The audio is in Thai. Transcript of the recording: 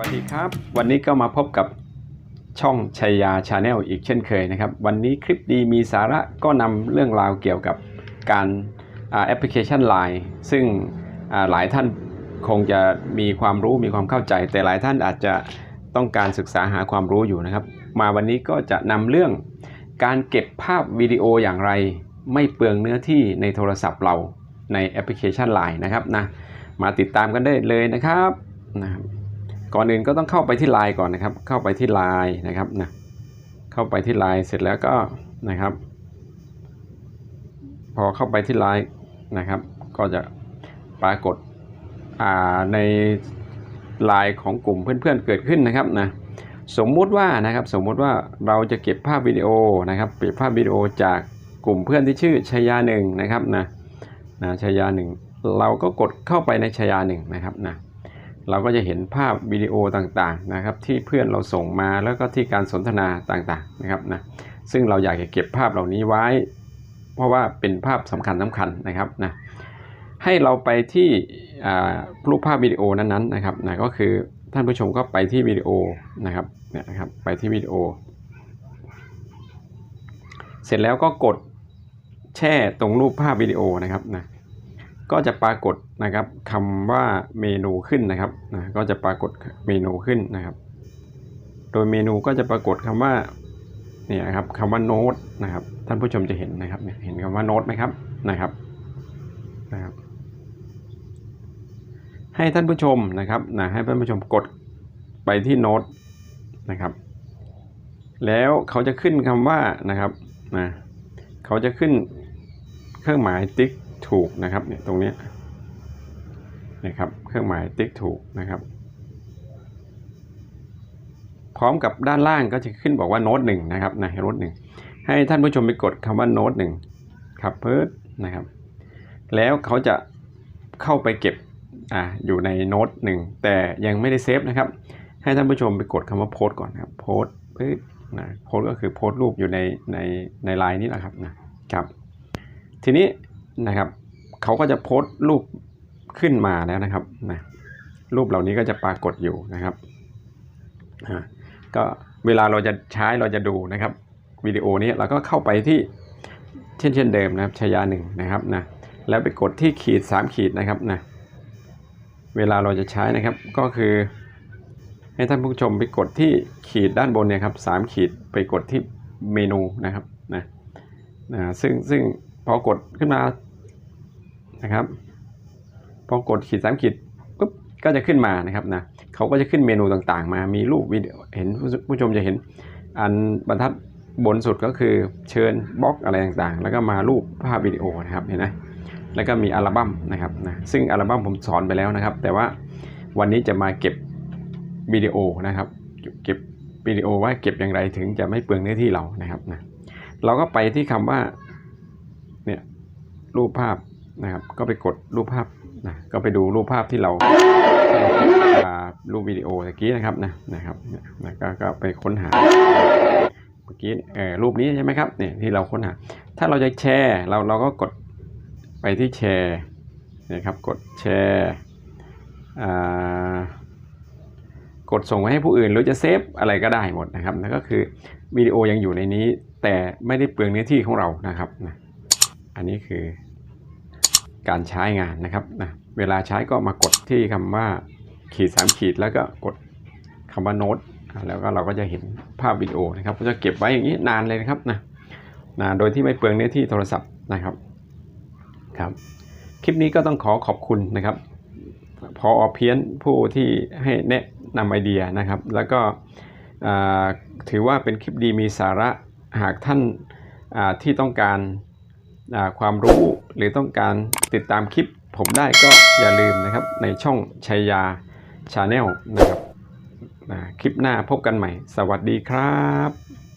วัสดีครับ วันนี้ก็มาพบกับช่องชัยยาชาแนลอีกเช่นเคยนะครับ วันนี้คลิปดีมีสาระก็นำเรื่องราวเกี่ยวกับการแอปพลิเคชัน Line ซึ่งหลายท่านคงจะมีความรู้มีความเข้าใจ แต่หลายท่านอาจจะต้องการศึกษาหาความรู้อยู่นะครับ มาวันนี้ก็จะนำเรื่องการเก็บภาพวิดีโออย่างไร ไม่เปลืองเนื้อที่ในโทรศัพท์เราในแอปพลิเคชัน Line นะครับนะมาติดตามกันได้เลยนะครับนะครับ ก่อนอื่นก็ต้องเข้าไปที่ไลน์ก่อนนะครับ เข้าไปที่ไลน์นะครับนะเข้าไปที่ไลน์เสร็จแล้วก็นะครับ พอเข้าไปที่ไลน์นะครับ ก็จะปรากฏอ่าในไลน์ของกลุ่มเพื่อนๆเกิดขึ้นนะครับนะสมมุติว่านะครับสมมุติว่าเราจะเก็บภาพวิดีโอนะครับเก็บภาพวิดีโอจากกลุ่มเพื่อนที่ชื่อชายาหนึ่งนะครับนะนะชายาหนึ่งเราก็กดเข้าไปในชายาหนึ่งนะครับนะ เราก็จะเห็นภาพวิดีโอต่างๆนะครับ ที่เพื่อนเราส่งมาแล้วก็ที่การสนทนาต่างๆนะครับนะซึ่งเราอยากจะเก็บภาพเหล่านี้ไว้ เพราะว่าเป็นภาพสำคัญสำคัญนะครับนะให้เราไปที่รูปภาพวิดีโอนั้นๆนะครับนะก็คือท่านผู้ชมก็ไปที่วิดีโอนะครับเนี่ยนะครับไปที่วิดีโอ เสร็จแล้วก็กดแช่ตรงรูปภาพวิดีโอนะครับนะ ก็จะปรากฏนะครับคำว่าเมนูขึ้นนะครับนะก็จะปรากฏเมนูขึ้นนะครับ โดยเมนูก็จะปรากฏคำว่าเนี่ยครับคำว่าโน้ตนะครับ ท่านผู้ชมจะเห็นนะครับเห็นคำว่าโน้ตไหมครับนะครับนะครับ ให้ท่านผู้ชมนะครับนะให้ท่านผู้ชมกดไปที่โน้ตนะครับ แล้วเขาจะขึ้นคำว่านะครับนะเขาจะขึ้นเครื่องหมายติ๊ก ถูกนะครับเนี่ยตรงนี้นะครับ เครื่องหมายติ๊กถูกนะครับ พร้อมกับด้านล่างก็จะขึ้นบอกว่าโน้ตหนึ่งนะครับนะโน้ตหนึ่งให้ท่านผู้ชมไปกดคำว่าโน้ตหนึ่งครับเพิร์ดนะครับ แล้วเขาจะเข้าไปเก็บอ่าอยู่ในโน้ตหนึ่งแต่ยังไม่ได้เซฟนะครับ ให้ท่านผู้ชมไปกดคำว่าโพสก่อนครับโพสปึ๊ดนะโพสก็คือโพสรูปอยู่ในในในไลน์นี่แหละครับนะครับ ทีนี้ นะครับเขาก็จะโพสต์รูปขึ้นมาแล้วนะครับนะรูปเหล่านี้ก็จะปรากฏอยู่นะครับก็เวลาเราจะใช้เราจะดูนะครับวิดีโอนี้เราก็เข้าไปที่เช่นเช่นเดิมนะครับชายาหนึ่งนะครับนะแล้วไปกดที่ขีด 3 ขีดนะครับนะเวลาเราจะใช้นะครับก็คือ ให้ท่านผู้ชมไปกดที่ขีดด้านบนเนี่ยครับสามขีดไปกดที่เมนูนะครับนะนะซึ่งซึ่ง พอกดขึ้นมานะครับ พอกดขีดสามขีดปุ๊บก็จะขึ้นมานะครับนะเขาก็จะขึ้นเมนูต่างๆ มามีรูปวิดีโอเห็นผู้ชมจะเห็นอันบรรทัดบนสุดก็คือเชิญบล็อกอะไรต่างๆ แล้วก็มารูปภาพวิดีโอนะครับเห็นไหมแล้วก็มีอัลบั้มนะครับนะซึ่งอัลบั้มผมสอนไปแล้วนะครับ แต่ว่าวันนี้จะมาเก็บวิดีโอนะครับ เก็บวิดีโอว่าเก็บอย่างไรถึงจะไม่เปลืองเนื้อที่เรานะครับนะเราก็ไปที่คำว่า รูปภาพนะครับ ก็ไปกดรูปภาพนะก็ไปดูรูปภาพที่เรารูปวิดีโอตะกี้นะครับนะนะครับนะก็ก็ไปค้นหาเมื่อกี้เออรูปนี้ใช่ไหมครับเนี่ยที่เราค้นหา ถ้าเราจะแชร์เราเราก็กดไปที่แชร์นะครับกดแชร์อ่ากดส่งไปให้ผู้อื่นหรือจะเซฟอะไรก็ได้หมดนะครับนั่นก็คือวิดีโอยังอยู่ในนี้แต่ไม่ได้เปลืองเนื้อที่ของเรานะครับนะ อันนี้คือการใช้งานนะครับนะเวลาใช้ก็มากดที่คำว่าขีดสามขีดแล้วก็กดคำว่าโน้ตแล้วก็เราก็จะเห็นภาพวิดีโอนะครับก็จะเก็บไว้อย่างนี้นานเลยนะครับนะนะโดยที่ไม่เปลืองเนื้อที่โทรศัพท์นะครับครับคลิปนี้ก็ต้องขอขอบคุณนะครับพออเพี้ยนผู้ที่ให้แนะนำไอเดียนะครับ แล้วก็ถือว่าเป็นคลิปดีมีสาระหากท่านที่ต้องการ ความรู้หรือต้องการติดตามคลิปผมได้ก็อย่าลืมนะครับในช่องชัยยาชาแนลนะครับคลิปหน้าพบกันใหม่ สวัสดีครับ